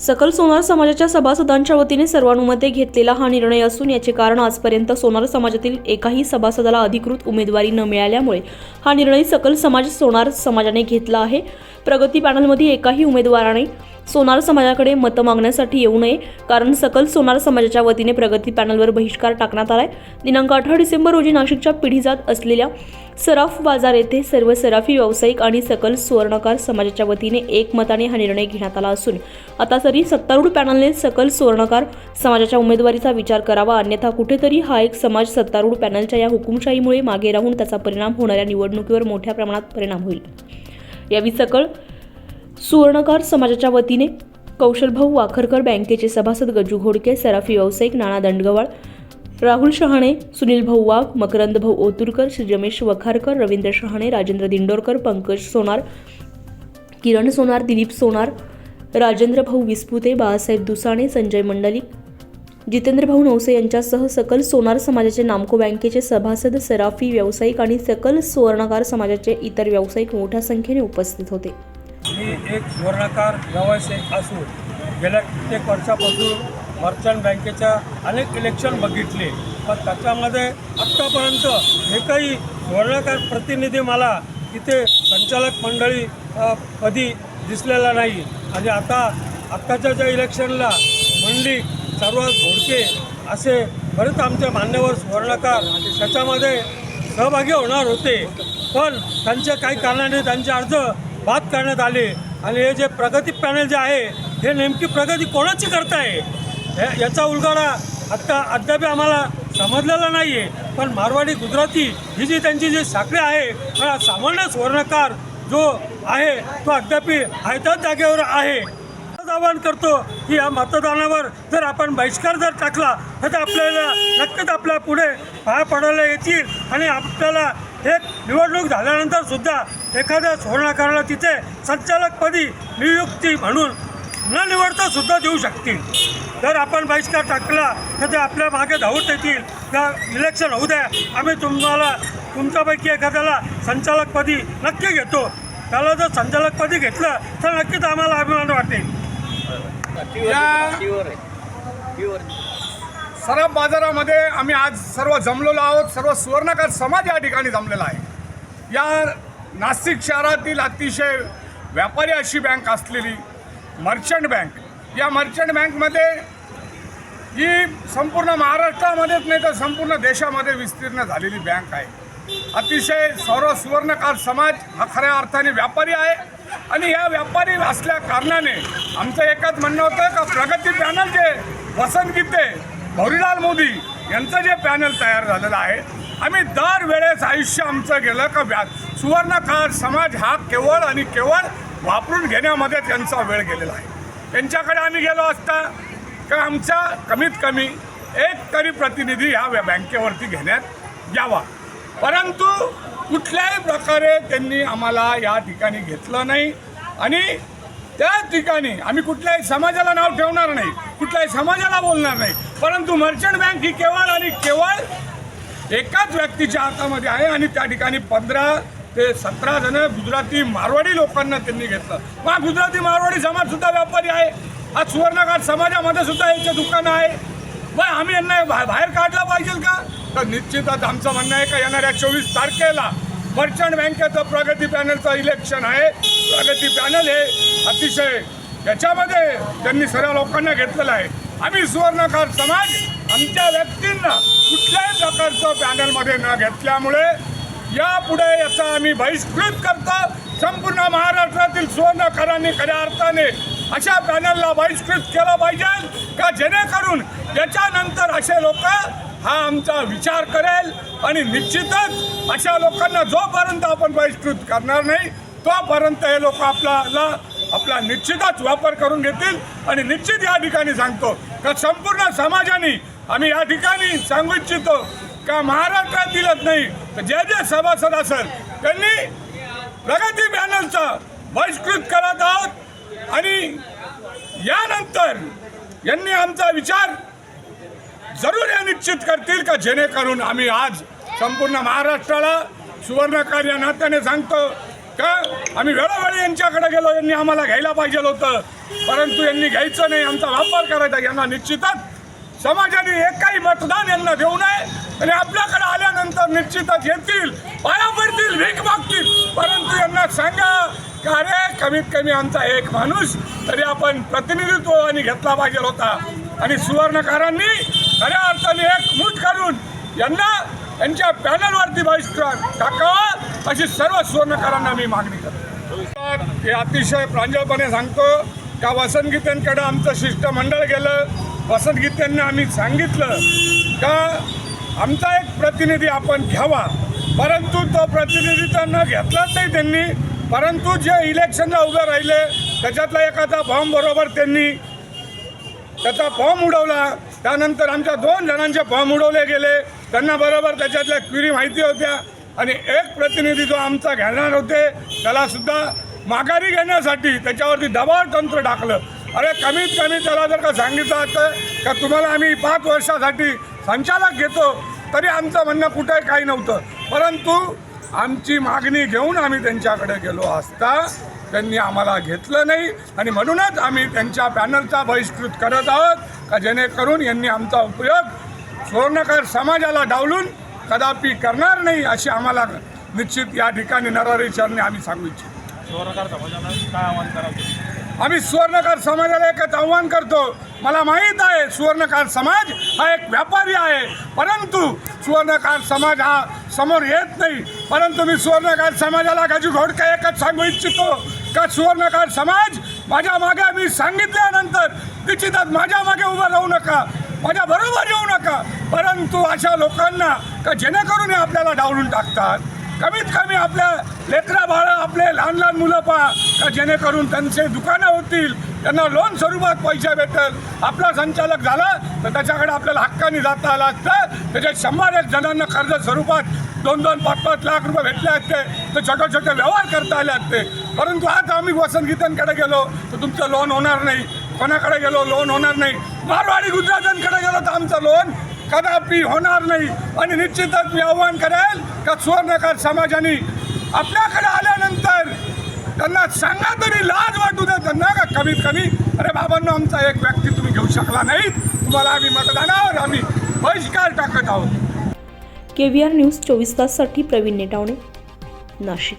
सकल सोनार समाजाच्या सभासदांच्या वतीने सर्वानुमते घेतलेला हा निर्णय असून याचे कारण आजपर्यंत सोनार समाजातील एकाही सभासदाला अधिकृत उमेदवारी न मिळाल्यामुळे हा निर्णय सकल समाज सोनार समाजाने घेतला आहे. प्रगती पॅनलमध्ये एकाही उमेदवाराने सोनार समाजाकडे मतं मागण्यासाठी येऊ नये कारण सकल सोनार समाजाच्या वतीने प्रगती पॅनलवर बहिष्कार टाकण्यात आलाय. दिनांक अठरा डिसेंबर रोजी नाशिकच्या पिढीजात असलेल्या सराफ बाजार येथे सर्व सराफी व्यावसायिक आणि सकल सुवर्णकार समाजाच्या वतीने एकमताने हा निर्णय घेण्यात आला असून आता तरी सत्तारूढ पॅनलने सकल सुवर्णकार समाजाच्या उमेदवारीचा विचार करावा अन्यथा कुठेतरी हा एक समाज सत्तारूढ पॅनलच्या या हुकुमशाहीमुळे मागे राहून त्याचा परिणाम होणाऱ्या निवडणुकीवर मोठ्या प्रमाणात परिणाम होईल. यावेळी सकल सुवर्णकार समाजाच्या वतीने कौशलभाऊ वाखरकर बँकेचे सभासद गजू घोडके सराफी व्यावसायिक नाना दंडगवाळ राहुल शहाणे सुनील भाऊ वाघ मकरंद भाऊ ओतुरकर श्री रमेश वखारकर रवींद्र शहाणे राजेंद्र दिंडोरकर पंकज सोनार किरण सोनार दिलीप सोनार राजेंद्र भाऊ विस्पुते बाळासाहेब दुसाणे संजय मंडलिक जितेंद्र भाऊ नवसे यांच्यासह सकल सोनार समाजाचे नामको बँकेचे सभासद सराफी व्यावसायिक आणि सकल सुवर्णकार समाजाचे इतर व्यावसायिक मोठ्या संख्येने उपस्थित होते. ही एक सुवर्णकार व्यवसाय असून गेल्या कित्येक वर्षापासून मर्चंट बँकेच्या अनेक इलेक्शन बघितले. पण त्याच्यामध्ये आत्तापर्यंत हे काही सुवर्णकार प्रतिनिधी मला इथे संचालक मंडळी कधी दिसलेला नाही. आणि आता आत्ताच्या ज्या इलेक्शनला मंडळी सर्वात घोडके असे बरेच आमचे मान्यवर सुवर्णकार त्याच्यामध्ये सहभागी होणार होते. पण त्यांच्या काही कारणाने त्यांचे अर्ज बाद करण्यात आले आणि हे जे प्रगती पॅनल जे आहे हे नेमकी प्रगती कोणाची करत आहे याचा उलगडा आत्ता अद्याप आम्हाला समजलेला नाही आहे पण मारवाडी गुजराती ही जी त्यांची जी साखळी आहे हा सामान्य सुवर्णकार जो आहे तो अद्याप आहे जागेवर आहे. आवाहन करतो की या मतदानावर जर आपण बहिष्कार जर टाकला तर आपल्याला नक्कीच आपल्या पुढे पाया पडायला येतील आणि आपल्याला एक निवडणूक झाल्यानंतर सुद्धा एखाद्या सुवर्णकाराला तिथे संचालकपदी नियुक्ती म्हणून न निवडता सुद्धा देऊ शकतील. जर आपण बहिष्कार टाकला तर ते आपल्या मागे धावत येतील. का इलेक्शन होऊ द्या. आम्ही तुम्हाला तुमच्यापैकी एखाद्याला संचालकपदी नक्की घेतो. त्याला जर संचालकपदी घेतलं तर नक्कीच आम्हाला अभिमान वाटेल. या सराफ बाजारामध्ये आम्ही आज सर्व जमलेलो आहोत. सर्व सुवर्णकार समाज या ठिकाणी जमलेला आहे. या नाशिक शहरातील अतिशय व्यापारी अशी बँक असलेली मर्चंट बँक. या मर्चंट बँकमध्ये ही संपूर्ण महाराष्ट्रामध्येच नाही तर संपूर्ण देशामध्ये विस्तीर्ण झालेली बँक आहे. अतिशय सर्व सुवर्णकार समाज हा खऱ्या अर्थाने व्यापारी आहे. आणि या व्यापारी असल्या कारणाने आमचं एकच म्हणणं होतं का प्रगती पॅनल जे वसंत गीते भवरीलाल मोदी यांचं जे पॅनल तयार झालेलं आहे आम्ही दरवेळेस आयुष्य आमचं गेलं का व्या सुवर्णकार समाज हा केवळ आणि केवळ वापरून घेण्यामध्ये त्यांचा वेळ गेलेला आहे. त्यांच्याकडे आम्ही गेलो असता का आमचा कमीत कमी एक तरी प्रतिनिधी ह्या बँकेवरती घेण्यात यावा. परंतु कुठल्याही प्रकारे त्यांनी आम्हाला या ठिकाणी घेतलं नाही आणि त्या ठिकाणी आम्ही कुठल्याही समाजाला नाव ठेवणार नाही. कुठल्याही समाजाला बोलणार नाही. परंतु मर्चंट बँक ही केवळ आणि केवळ एकाच व्यक्तीच्या हातामध्ये आहे आणि त्या ठिकाणी पंधरा ते सतरा जण गुजराती मारवाडी लोकांना त्यांनी घेतलं. मग गुजराती मारवाडी समाज सुद्धा व्यापारी आहे. आज सुवर्णकार समाजामध्ये सुद्धा यांचे दुकान आहे. मग आम्ही यांना बा- बाहेर काढलं पाहिजे का? तर निश्चितच आमचं म्हणणं आहे का येणाऱ्या चोवीस तारखेला मर्चंट बँकेचं प्रगती पॅनलचं इलेक्शन आहे. प्रगती पॅनल हे अतिशय याच्यामध्ये त्यांनी सर्व लोकांना घेतलेलं आहे. आम्ही सुवर्णकार समाज आमच्या व्यक्तींना कुठल्याही प्रकारचं पॅनलमध्ये न घेतल्यामुळे यापुढे याचा आम्ही बहिष्कृत करतो. संपूर्ण महाराष्ट्रातील सुवर्णकारांनी खऱ्या अर्थाने अशा पॅनलला बहिष्कृत केलं पाहिजे का जेणेकरून याच्यानंतर असे लोक हा आमचा विचार करेल आणि निश्चितच अशा लोकांना जोपर्यंत आपण बहिष्कृत करणार नाही तोपर्यंत हे लोक आपल्याला आपला निश्चितच वापर करून घेतील आणि निश्चित या ठिकाणी सांगतो का संपूर्ण समाजाने आम्ही या ठिकाणी सांगू इच्छितो का महाराष्ट्रात दिलत नाही. तर जे जे सभासद असेल त्यांनी प्रगती पॅनलचा बहिष्कृत करत आहोत. आणि यानंतर यांनी आमचा विचार जरूर या निश्चित करतील का जेणेकरून आम्ही आज संपूर्ण महाराष्ट्राला सुवर्णकार या नात्याने सांगतो. का आम्ही वेळोवेळी यांच्याकडे गेलो यांनी आम्हाला घ्यायला पाहिजे होतं. परंतु यांनी घ्यायचं नाही आमचा वापर करायचा यांना निश्चितच समाजाने एकही मतदान यांना देऊ नये. आणि आपल्याकडे आल्यानंतर निश्चितच येतील पाया पडतील भीक मागतील. परंतु यांना सांगा का रे कमीत कमी आमचा एक माणूस तरी आपण प्रतिनिधित्व आणि घेतला पाहिजे होता. आणि सुवर्णकारांनी खऱ्या अर्थाने एक मूठ करून यांना यांच्या पॅनलवरती बहिष्कार टाकावा अशी सर्व सुवर्णकारांना मी मागणी करतो. हे अतिशय प्रांजळपणे सांगतो त्या वसंतगीतांकडे आमचं शिष्टमंडळ गेलं वसंत गीतेंना आम्ही सांगितलं का आमचा एक प्रतिनिधी आपण घ्यावा. परंतु तो प्रतिनिधी तर न घेतलाच नाही त्यांनी परंतु जे इलेक्शनला उभं राहिले त्याच्यातला एखादा फॉर्म बरोबर त्यांनी त्याचा फॉर्म उडवला. त्यानंतर आमच्या दोन जणांचे फॉर्म उडवले गेले. त्यांना बरोबर त्याच्यातल्या क्विरी माहिती होत्या आणि एक प्रतिनिधी जो आमचा घेणार होते त्यालासुद्धा माघारी घेण्यासाठी त्याच्यावरती दबाव तंत्र टाकलं. अरे कमीत कमी त्याला जर का सांगितलं असतं का तुम्हाला आम्ही पाच वर्षासाठी संचालक घेतो तरी आमचं म्हणणं कुठे काही नव्हतं. परंतु आमची मागणी घेऊन आम्ही त्यांच्याकडे गेलो असता त्यांनी आम्हाला घेतलं नाही. आणि म्हणूनच आम्ही त्यांच्या पॅनलचा बहिष्कृत करत आहोत का जेणेकरून यांनी आमचा उपयोग सुवर्णकार समाजाला डावलून कदापि करणार नाही अशी आम्हाला निश्चित या ठिकाणी नरहरी चरणे आम्ही सांगू इच्छितो. सुवर्णकार समाजाला काय आव्हान करावं आम्ही सुवर्णकार समाजाला एकच आव्हान करतो. मला माहीत आहे सुवर्णकार समाज हा एक व्यापारी आहे. परंतु सुवर्णकार समाज हा समोर येत नाही. परंतु मी सुवर्णकार समाजाला गाजू घोडका एकच सांगू इच्छितो का सुवर्णकार समाज माझ्या मागे मी सांगितल्यानंतर निश्चितच माझ्या मागे उभं राहू नका. माझ्या बरोबर येऊ नका. परंतु अशा लोकांना का जेणेकरून हे आपल्याला डावलून टाकतात? कमीत कमी आपल्या लेकरा बाळं आपले लहान लहान मुलं पहा. का जेणेकरून त्यांचे दुकानं होतील त्यांना लोन स्वरूपात पैसे भेटेल आपला संचालक झाला तर त्याच्याकडे आपल्याला हक्काने जाता आलं असतं त्याच्यात शंभर एक जणांना कर्ज स्वरूपात दोन दोन पाच पाच लाख रुपये भेटले असते. तर छोटे छोटे व्यवहार करता आले असते. परंतु आज आम्ही वसंत गीतांकडे गेलो तर तुमचं लोन होणार नाही. कोणाकडे गेलो लोन होणार नाही. मारवाडी गुजरातांकडे गेलो तर आमचं लोन कदापि होणार नाही. आणि निश्चितच मी आव्हान करेल का सुवर्णकार समाजाने आपल्याकडे आल्यानंतर त्यांना सांगा तरी लाज वाटू द्या त्यांना का कमीत कमी? अरे बाबांनो आमचा एक व्यक्ती तुम्ही घेऊ शकला नाही. तुम्हाला आम्ही मतदानावर आम्ही बहिष्कार टाकत आहोत. केव्हीआर न्यूज चोवीस ताससाठी प्रवीण नेटावणे नाशिक.